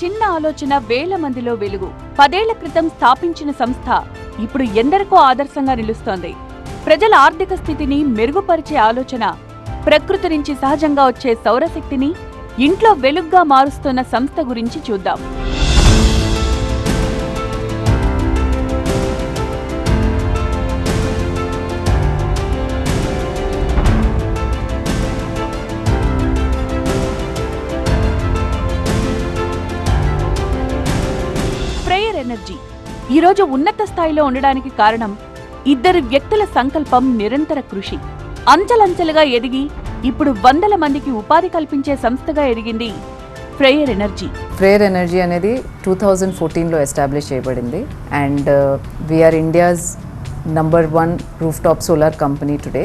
చిన్న ఆలోచన వేల మందిలో వెలుగు. పదేళ్ళ క్రితం స్థాపించిన సంస్థ ఇప్పుడు ఎందరికో ఆదర్శంగా నిలుస్తోంది. ప్రజల ఆర్థిక స్థితిని మెరుగుపరిచే ఆలోచన ప్రకృతి నుంచి సహజంగా వచ్చే సౌరశక్తిని ఇంట్లో వెలుగ్గా మారుస్తున్న సంస్థ గురించి చూద్దాం. ఈరోజు ఉన్నత స్థాయిలో ఉండడానికి కారణం ఇద్దరు వ్యక్తుల సంకల్పం నిరంతర కృషి. అంచెలంచెలుగా ఎదిగి ఇప్పుడు వందల మందికి ఉపాధి కల్పించే సంస్థగా ఎదిగింది ఫ్రేయర్ ఎనర్జీ. ఫ్రేయర్ ఎనర్జీ అనేది టూ థౌజండ్ ఫోర్టీన్లో ఎస్టాబ్లిష్ చేయబడింది. And we are India's number one roof top solar company today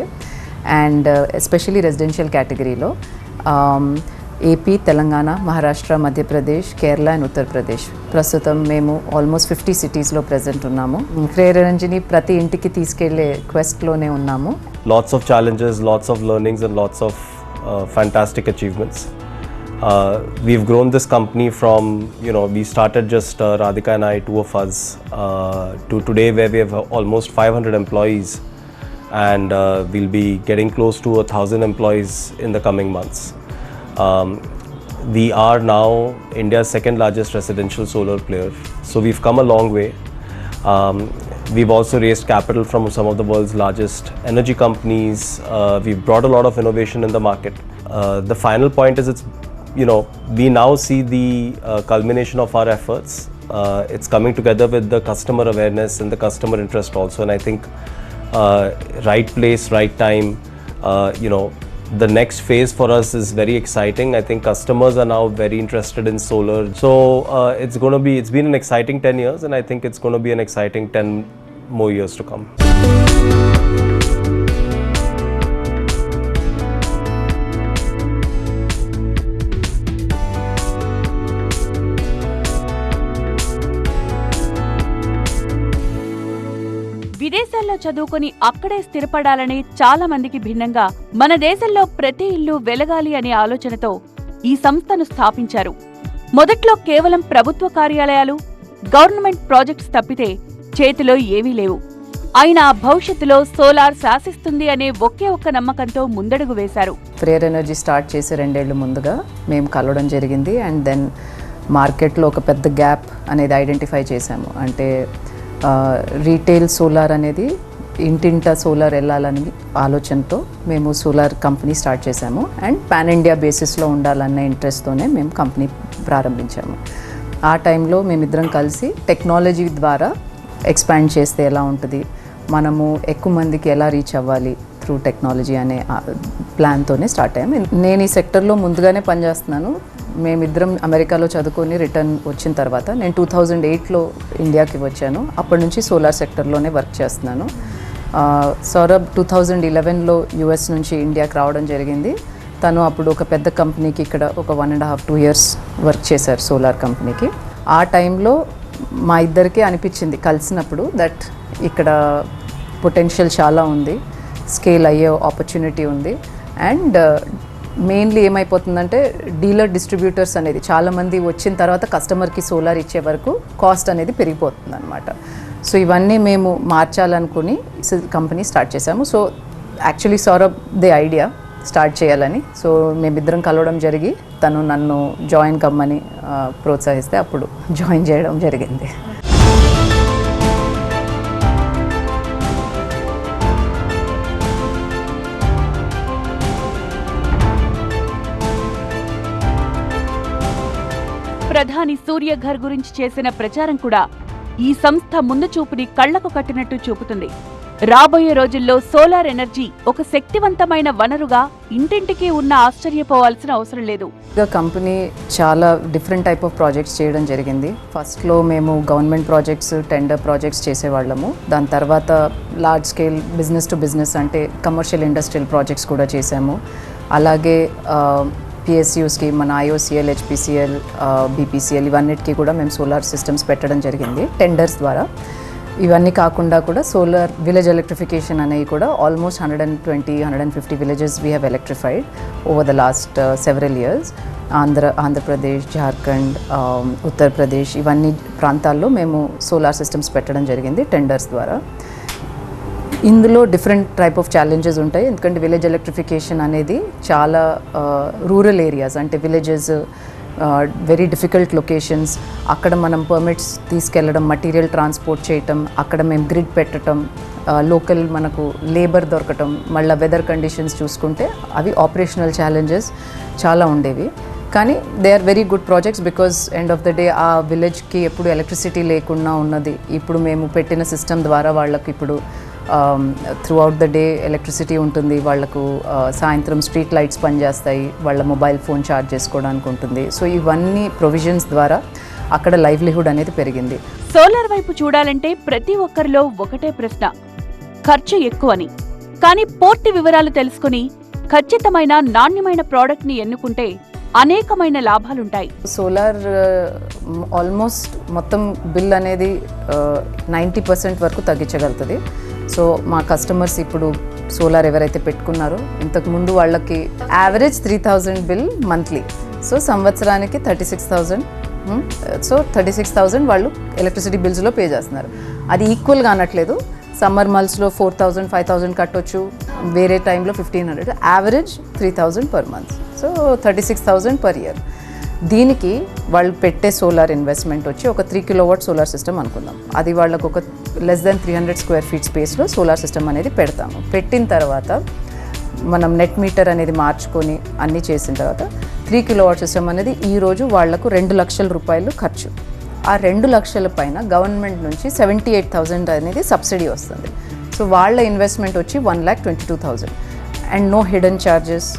and especially residential కేటగిరీలో AP Um, Telangana Maharashtra Madhya Pradesh Kerala and Uttar Pradesh ప్రస్తుతం మేము almost fifty సిటీస్లో present ఉన్నాము prayer ఎనర్జీని ప్రతి ఇంటికి తీసుకెళ్లే క్వెస్ట్లోనే ఉన్నాము lots of challenges, lots of learnings, and lots of uh, fantastic achievements. Uh, we've grown this company from, you know, we started just uh, Radhika and I, two of us, uh, to today where we have almost 500 employees and uh, we'll be getting close to a thousand employees in the coming months. Um, we are now India's second largest residential solar player, so we've come a long way. Um, we've also raised capital from some of the world's largest energy companies. Uh, we've brought a lot of innovation in the market. Uh, the final point is it's, you know, we now see the uh, culmination of our efforts. Uh, it's coming together with the customer awareness and the customer interest also. And I think uh, right place, right time, uh, you know, the next phase for us is very exciting. I think customers are now very interested in solar. So uh, it's going to be, it's been an exciting 10 years, and I think it's going to be an exciting 10 more years to come. చదువుకొని అక్కడే స్థిరపడాలని చాలా మందికి భిన్నంగా మన దేశంలో ప్రతి ఇల్లు వెలగాలి అనే ఆలోచనతో ఈ సంస్థను స్థాపించారు. మొదట్లో కేవలం ప్రభుత్వ కార్యాలయాలు గవర్నమెంట్ ప్రాజెక్ట్స్ తప్పితే చేతిలో ఏమీ లేవు. అయినా భవిష్యత్తులో సోలార్ శాసిస్తుంది అనే ఒకే ఒక్క నమ్మకంతో ముందడుగు వేశారు. ప్రేయర్ ఎనర్జీ స్టార్ట్ చేసి రెండేళ్ళు ముందుగా మేము కలవడం జరిగింది. అండ్ దెన్ మార్కెట్లో ఒక పెద్ద గ్యాప్ అనేది ఐడెంటిఫై చేశాము. అంటే రీటైల్ సోలార్ అనేది ఇంటింట సోలార్ వెళ్ళాలని ఆలోచనతో మేము సోలార్ కంపెనీ స్టార్ట్ చేశాము. అండ్ పాన్ ఇండియా బేసిస్లో ఉండాలన్న ఇంట్రెస్ట్తోనే మేము కంపెనీ ప్రారంభించాము. ఆ టైంలో మేమిద్దరం కలిసి టెక్నాలజీ ద్వారా ఎక్స్పాండ్ చేస్తే ఎలా ఉంటుంది? మనము ఎక్కువ మందికి ఎలా రీచ్ అవ్వాలి త్రూ టెక్నాలజీ అనే ప్లాన్తోనే స్టార్ట్ అయ్యాము. నేను ఈ సెక్టర్లో ముందుగానే పనిచేస్తున్నాను మేమిద్దరం అమెరికాలో చదువుకొని రిటర్న్ వచ్చిన తర్వాత నేను టూ థౌజండ్ ఎయిట్లో ఇండియాకి వచ్చాను. అప్పటి నుంచి సోలార్ సెక్టర్లోనే వర్క్ చేస్తున్నాను. సౌరభ్ టూ థౌజండ్ ఇలెవెన్లో యుఎస్ నుంచి ఇండియాకి రావడం జరిగింది. తను అప్పుడు ఒక పెద్ద కంపెనీకి ఇక్కడ ఒక one and half two years work చేశారు సోలార్ కంపెనీకి. ఆ టైంలో మా ఇద్దరికే అనిపించింది కలిసినప్పుడు దట్ ఇక్కడ పొటెన్షియల్ చాలా ఉంది స్కేల్ అయ్యే ఆపర్చునిటీ ఉంది. అండ్ మెయిన్లీ uh, ఏమైపోతుందంటే డీలర్ డిస్ట్రిబ్యూటర్స్ అనేది చాలామంది వచ్చిన తర్వాత కస్టమర్కి సోలార్ ఇచ్చే వరకు కాస్ట్ అనేది పెరిగిపోతుంది అనమాట సో ఇవన్నీ మేము మార్చాలనుకుని కంపెనీ స్టార్ట్ చేశాము. So actually Saurabh the idea start చేయాలని. సో మేమిద్దరం కలవడం జరిగి తను నన్ను జాయిన్ కమ్మని ప్రోత్సహిస్తే అప్పుడు జాయిన్ చేయడం జరిగింది. ప్రధాని సూర్యఘర్ గురించి చేసిన ప్రచారం కూడా ఈ సంస్థ ముందు చూపుని కళ్ళకు కట్టినట్టు చూపుతుంది. రాబోయే రోజుల్లో సోలార్ ఎనర్జీ ఒక శక్తివంతమైన వనరుగా ఇంటింటికి ఉన్న ఆశ్చర్యపోవాల్సిన అవసరం లేదు. కంపెనీ చాలా డిఫరెంట్ టైప్ ఆఫ్ ప్రాజెక్ట్స్ చేయడం జరిగింది. ఫస్ట్లో మేము గవర్నమెంట్ ప్రాజెక్ట్స్ టెండర్ ప్రాజెక్ట్స్ చేసేవాళ్ళము. దాని తర్వాత large scale business to business అంటే కమర్షియల్ ఇండస్ట్రియల్ ప్రాజెక్ట్స్ కూడా చేసాము అలాగే పిఎస్యూస్కి మన ఐఓసిఎల్ హెచ్పిసిఎల్ బీపీసీఎల్ ఇవన్నిటికీ కూడా మేము సోలార్ సిస్టమ్స్ పెట్టడం జరిగింది టెండర్స్ ద్వారా. ఇవన్నీ కాకుండా కూడా సోలార్ విలేజ్ ఎలక్ట్రిఫికేషన్ అనేవి కూడా almost hundred and twenty hundred and fifty villages we have electrified over the last several years Andhra Andhra Pradesh Jharkhand Uttar Pradesh ఇవన్నీ ప్రాంతాల్లో మేము సోలార్ సిస్టమ్స్ పెట్టడం జరిగింది టెండర్స్ ద్వారా. ఇందులో డిఫరెంట్ టైప్ ఆఫ్ ఛాలెంజెస్ ఉంటాయి. ఎందుకంటే విలేజ్ ఎలక్ట్రిఫికేషన్ అనేది చాలా రూరల్ ఏరియాస్ అంటే విలేజెస్ వెరీ డిఫికల్ట్ లొకేషన్స్ అక్కడ మనం పర్మిట్స్ తీసుకెళ్ళడం మటీరియల్ ట్రాన్స్పోర్ట్ చేయటం అక్కడ మేము గ్రిడ్ పెట్టడం లోకల్ మనకు లేబర్ దొరకటం మళ్ళీ వెదర్ కండిషన్స్ చూసుకుంటే అవి ఆపరేషనల్ ఛాలెంజెస్ చాలా ఉండేవి. కానీ they are very good projects because end of the day ఆ విలేజ్కి ఎప్పుడు ఎలక్ట్రిసిటీ లేకుండా ఉన్నది. ఇప్పుడు మేము పెట్టిన సిస్టమ్ ద్వారా వాళ్ళకి ఇప్పుడు throughout the day electricity ఉంటుంది. వాళ్ళకు ఆ, సాయంత్రం స్ట్రీట్ లైట్స్ పనిచేస్తాయి. వాళ్ళ మొబైల్ ఫోన్ ఛార్జ్ చేసుకోవడానికి ఉంటుంది. సో ఇవన్నీ ప్రొవిజన్స్ ద్వారా అక్కడ లైవ్లీహుడ్ అనేది పెరిగింది. సోలార్ వైపు చూడాలంటే ప్రతి ఒక్కరిలో ఒకటే ప్రశ్న. ఖర్చు ఎక్కువని. కానీ పూర్తి వివరాలు తెలుసుకుని ఖచ్చితమైన నాణ్యమైన ప్రోడక్ట్ని ఎన్నుకుంటే అనేకమైన లాభాలుంటాయి. సోలార్ ఆల్మోస్ట్ మొత్తం బిల్ అనేది నైంటీ పర్సెంట్ వరకు తగ్గించగలుగుతుంది. సో మా కస్టమర్స్ ఇప్పుడు సోలార్ ఎవరైతే పెట్టుకున్నారో ఇంతకుముందు వాళ్ళకి average three thousand bill monthly so సంవత్సరానికి thirty six thousand so thirty six thousand వాళ్ళు ఎలక్ట్రిసిటీ బిల్స్లో పే చేస్తున్నారు. అది ఈక్వల్గా అనట్లేదు సమ్మర్ మంత్స్లో ఫోర్ థౌజండ్ ఫైవ్ థౌజండ్ కట్టొచ్చు. వేరే టైంలో fifteen hundred average three thousand per month so thirty six thousand per year దీనికి వాళ్ళు పెట్టే సోలార్ ఇన్వెస్ట్మెంట్ వచ్చి ఒక త్రీ కిలోవాట్ సోలార్ సిస్టమ్ అనుకుందాం. అది వాళ్ళకు ఒక less than three hundred square feet స్పేస్లో సోలార్ సిస్టమ్ అనేది పెడతాము. పెట్టిన తర్వాత మనం నెట్ మీటర్ అనేది మార్చుకొని అన్నీ చేసిన తర్వాత త్రీ కిలోవాట్ సిస్టమ్ అనేది ఈరోజు వాళ్ళకు రెండు లక్షల రూపాయలు ఖర్చు. ఆ రెండు లక్షల పైన గవర్నమెంట్ నుంచి సెవెంటీ ఎయిట్ థౌజండ్ అనేది సబ్సిడీ వస్తుంది. సో వాళ్ళ ఇన్వెస్ట్మెంట్ వచ్చి one lakh twenty two thousand and no hidden charges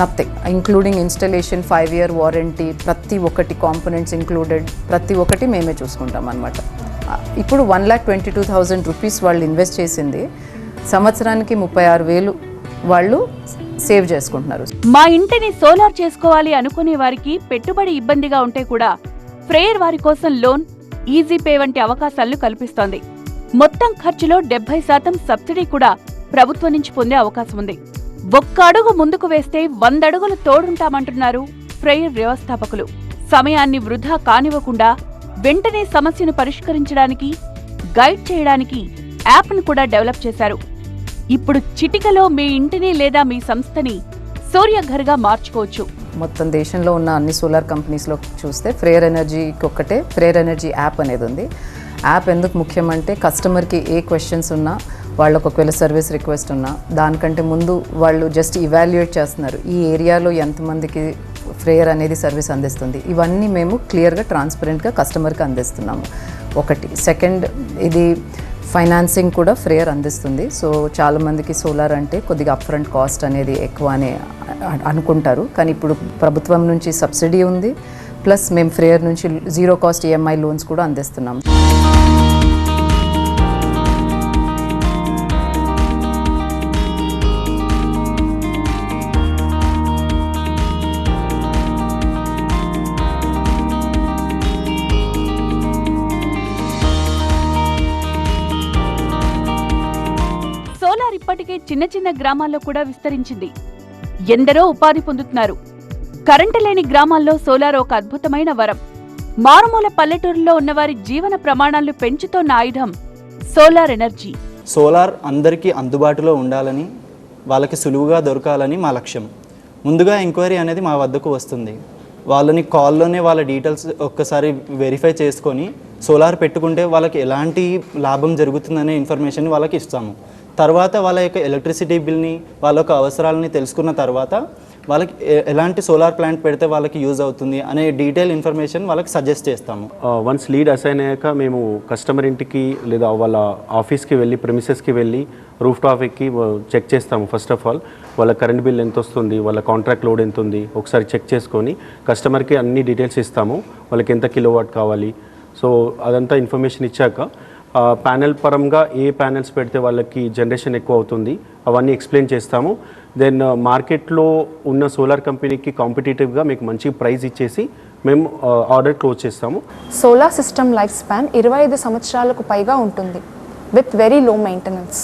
nothing including installation five year warranty ప్రతి ఒక్కటి కాంపోనెంట్స్ ఇంక్లూడెడ్ ప్రతి ఒక్కటి మేమే చూసుకుంటాం అనమాట ఇప్పుడు one lakh twenty two thousand rupees వాళ్ళు ఇన్వెస్ట్ చేసింది. సంవత్సరానికి ముప్పై ఆరు వేలు వాళ్ళు సేవ్ చేసుకుంటున్నారు. మా ఇంటిని సోలార్ చేసుకోవాలి అనుకునే వారికి పెట్టుబడి ఇబ్బందిగా ఉంటే కూడా ఫ్రేయర్ వారి కోసం లోన్ ఈజీ పే వంటి అవకాశాలను కల్పిస్తోంది. మొత్తం ఖర్చులో డెబ్బై శాతం సబ్సిడీ కూడా ప్రభుత్వం నుంచి పొందే అవకాశం ఉంది. ఒక్క అడుగు ముందుకు వేస్తే వంద అడుగులు తోడుంటామంటున్నారు ఫ్రేయర్ వ్యవస్థాపకులు. సమయాన్ని వృధా కానివ్వకుండా వెంటనే సమస్యను పరిష్కరించడానికి గైడ్ చేయడానికి యాప్ను కూడా డెవలప్ చేశారు. ఇప్పుడు చిటికలో మీ ఇంటిని లేదా మీ సంస్థని సూర్యఘర్గా మార్చుకోవచ్చు. మొత్తం దేశంలో ఉన్న అన్ని సోలార్ కంపెనీస్లో చూస్తే ఫ్రేయర్ ఎనర్జీకి ఒక్కటే ఫ్రేయర్ ఎనర్జీ యాప్ అనేది ఉంది. యాప్ ఎందుకు ముఖ్యమంటే కస్టమర్కి ఏ క్వశ్చన్స్ ఉన్నా వాళ్ళకు ఒకవేళ సర్వీస్ రిక్వెస్ట్ ఉన్నా దానికంటే ముందు వాళ్ళు జస్ట్ ఇవాల్యుయేట్ చేస్తున్నారు. ఈ ఏరియాలో ఎంతమందికి ఫ్రేయర్ అనేది సర్వీస్ అందిస్తుంది. ఇవన్నీ మేము క్లియర్గా ట్రాన్స్పరెంట్గా కస్టమర్కి అందిస్తున్నాము. ఒకటి. సెకండ్ ఇది ఫైనాన్సింగ్ కూడా ఫ్రేయర్ అందిస్తుంది. సో చాలామందికి సోలార్ అంటే కొద్దిగా అప్ఫ్రంట్ కాస్ట్ అనేది ఎక్కువ అని అనుకుంటారు. కానీ ఇప్పుడు ప్రభుత్వం నుంచి సబ్సిడీ ఉంది. ప్లస్ మేము ఫ్రేయర్ నుంచి జీరో కాస్ట్ ఈఎంఐ లోన్స్ కూడా అందిస్తున్నాం చిన్న చిన్న గ్రామాల్లో కూడా విస్తరించింది. ఎందరో ఉపాధి పొందుతున్నారు. కరెంటు లేని గ్రామాల్లో సోలార్ ఒక అద్భుతమైన వరం. మారుమూల పల్లెటూరులో ఉన్నవారి జీవన ప్రమాణాలు పెంచుతోన్న ఆయుధం సోలార్ ఎనర్జీ. సోలార్ అందరికీ అందుబాటులో ఉండాలని వాళ్ళకి సులువుగా దొరకాలని మా లక్ష్యం. ముందుగా ఎంక్వైరీ అనేది మా వద్దకు వస్తుంది. వాళ్ళని కాల్లోనే వాళ్ళ డీటెయిల్స్ ఒక్కసారి వెరిఫై చేసుకొని సోలార్ పెట్టుకుంటే వాళ్ళకి ఎలాంటి లాభం జరుగుతుందనే ఇన్ఫర్మేషన్ వాళ్ళకి ఇస్తాము. తర్వాత వాళ్ళ యొక్క ఎలక్ట్రిసిటీ బిల్ని వాళ్ళ యొక్క అవసరాలని తెలుసుకున్న తర్వాత వాళ్ళకి ఎలాంటి సోలార్ ప్లాంట్ పెడితే వాళ్ళకి యూజ్ అవుతుంది అనే డీటెయిల్ ఇన్ఫర్మేషన్ వాళ్ళకి సజెస్ట్ చేస్తాము. వన్స్ లీడ్ అసైన్ అయ్యాక మేము కస్టమర్ ఇంటికి లేదా వాళ్ళ ఆఫీస్కి వెళ్ళి ప్రెమిసెస్కి వెళ్ళి రూఫ్ టాప్ ఎక్కి చెక్ చేస్తాము ఫస్ట్ ఆఫ్ ఆల్. వాళ్ళ కరెంట్ బిల్ ఎంత వస్తుంది వాళ్ళ కాంట్రాక్ట్ లోడ్ ఎంత ఉంది ఒకసారి చెక్ చేసుకొని కస్టమర్కి అన్ని డీటెయిల్స్ ఇస్తాము. వాళ్ళకి ఎంత కిలో వాట్ కావాలి. సో అదంతా ఇన్ఫర్మేషన్ ఇచ్చాక ప్యానెల్ పరంగా ఏ ప్యానెల్స్ పెడితే వాళ్ళకి జనరేషన్ ఎక్కువ అవుతుంది అవన్నీ ఎక్స్ప్లెయిన్ చేస్తాము. దెన్ మార్కెట్లో ఉన్న సోలార్ కంపెనీకి కాంపిటేటివ్గా మీకు మంచి ప్రైస్ ఇచ్చేసి మేము ఆర్డర్ క్లోజ్ చేస్తాము. సోలార్ సిస్టమ్ లైఫ్ స్పాన్ ఇరవై ఐదు సంవత్సరాలకు పైగా ఉంటుంది with very low maintenance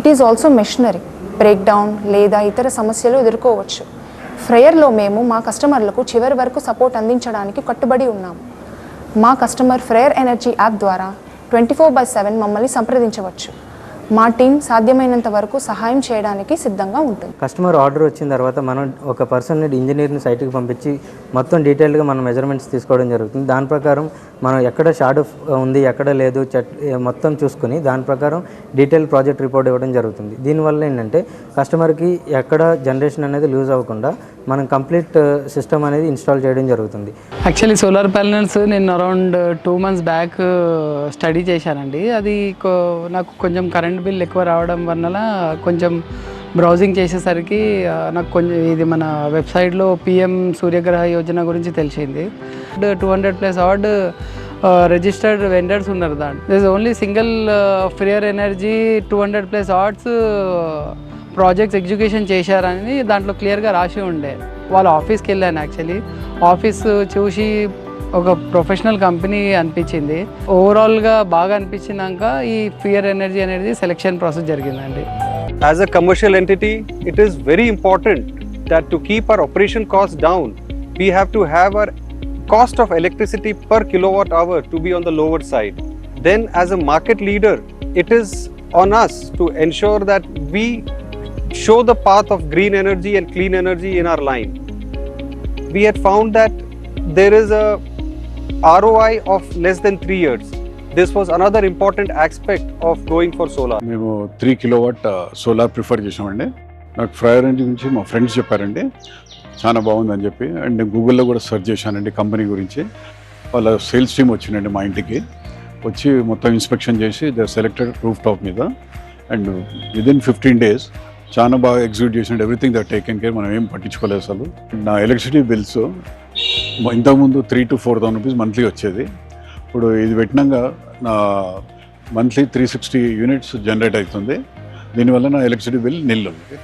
it is also machinery breakdown లేదా ఇతర సమస్యలు ఎదుర్కోవచ్చు. ఫ్రేయర్లో మేము మా కస్టమర్లకు చివరి వరకు సపోర్ట్ అందించడానికి కట్టుబడి ఉన్నాము. మా కస్టమర్ ఫ్రేయర్ ఎనర్జీ యాప్ ద్వారా ట్వంటీ ఫోర్ బై సెవెన్ మమ్మల్ని సంప్రదించవచ్చు. మా టీం సాధ్యమైనంత వరకు సహాయం చేయడానికి సిద్ధంగా ఉంటుంది. కస్టమర్ ఆర్డర్ వచ్చిన తర్వాత మనం ఒక పర్సన్ ఇంజనీర్ని సైట్కి పంపించి మొత్తం డీటెయిల్గా మనం మెజర్మెంట్స్ తీసుకోవడం జరుగుతుంది. దాని ప్రకారం మనం ఎక్కడ షార్ట్ ఉంది ఎక్కడ లేదు చెట్ మొత్తం చూసుకుని దాని ప్రకారం డీటెయిల్ ప్రాజెక్ట్ రిపోర్ట్ ఇవ్వడం జరుగుతుంది. దీనివల్ల ఏంటంటే కస్టమర్కి ఎక్కడ జనరేషన్ అనేది లూజ్ అవ్వకుండా మనం కంప్లీట్ సిస్టమ్ అనేది ఇన్స్టాల్ చేయడం జరుగుతుంది. యాక్చువల్లీ సోలార్ ప్యానెల్స్ నేను around two months back study చేశానండి. అది నాకు కొంచెం కరెంట్ బిల్ ఎక్కువ రావడం వల్ల కొంచెం బ్రౌజింగ్ చేసేసరికి నాకు కొంచెం ఇది మన వెబ్సైట్లో పిఎం సూర్యగ్రహ యోజన గురించి తెలిసింది. Two hundred plus odd registered vendors ఉన్నారు దాంట్లో. This only single Freyr Energy two hundred plus odds projects execution చేశారని దాంట్లో క్లియర్గా రాసి ఉండే. వాళ్ళ ఆఫీస్కి వెళ్ళాను యాక్చువల్లీ ఆఫీస్ చూసి ఒక ప్రొఫెషనల్ కంపెనీ అనిపించింది ఓవరాల్గా బాగా అనిపించినాక ఈ ఫియర్ ఎనర్జీ అనేది సెలెక్షన్ ప్రాసెస్ జరిగిందండి as a commercial entity, it is very important that to keep our operation costs down, we have to have our cost of electricity per kilowatt hour to be on the lower side. Then, as a market leader, it is on us to ensure that we show the path of green energy and clean energy in our line. We had found that there is a ROI of less than three years. This was another important aspect of going for solar. మేము three kilowatt solar prefer చేసామండి నాకు ఫ్రైర్ range గురించి మా friends చెప్పారండి. చాలా బాగుందని చెప్పి and నేను గూగుల్లో కూడా సెర్చ్ చేశానండి కంపెనీ గురించి. వాళ్ళ సేల్స్ టీమ్ వచ్చిందండి మా ఇంటికి. వచ్చి మొత్తం ఇన్స్పెక్షన్ చేసి ద సెలెక్టెడ్ రూఫ్ టాప్ మీద. అండ్ విదిన్ ఫిఫ్టీన్ డేస్ చాలా బాగా ఎగ్జిక్యూట్ చేసినట్టు ఎవ్రీథింగ్ దట్ టేకెన్ కేర్ మనం ఏం పట్టించుకోలేదు అసలు. నా ఎలక్ట్రిసిటీ బిల్స్ ఇంతకుముందు three to four thousand rupees monthly వచ్చేది. ఇప్పుడు ఇది పెట్టినాక నా monthly three sixty units generate అవుతుంది. దీనివల్ల నా ఎలక్ట్రిసిటీ బిల్ నిల్ ఉంది.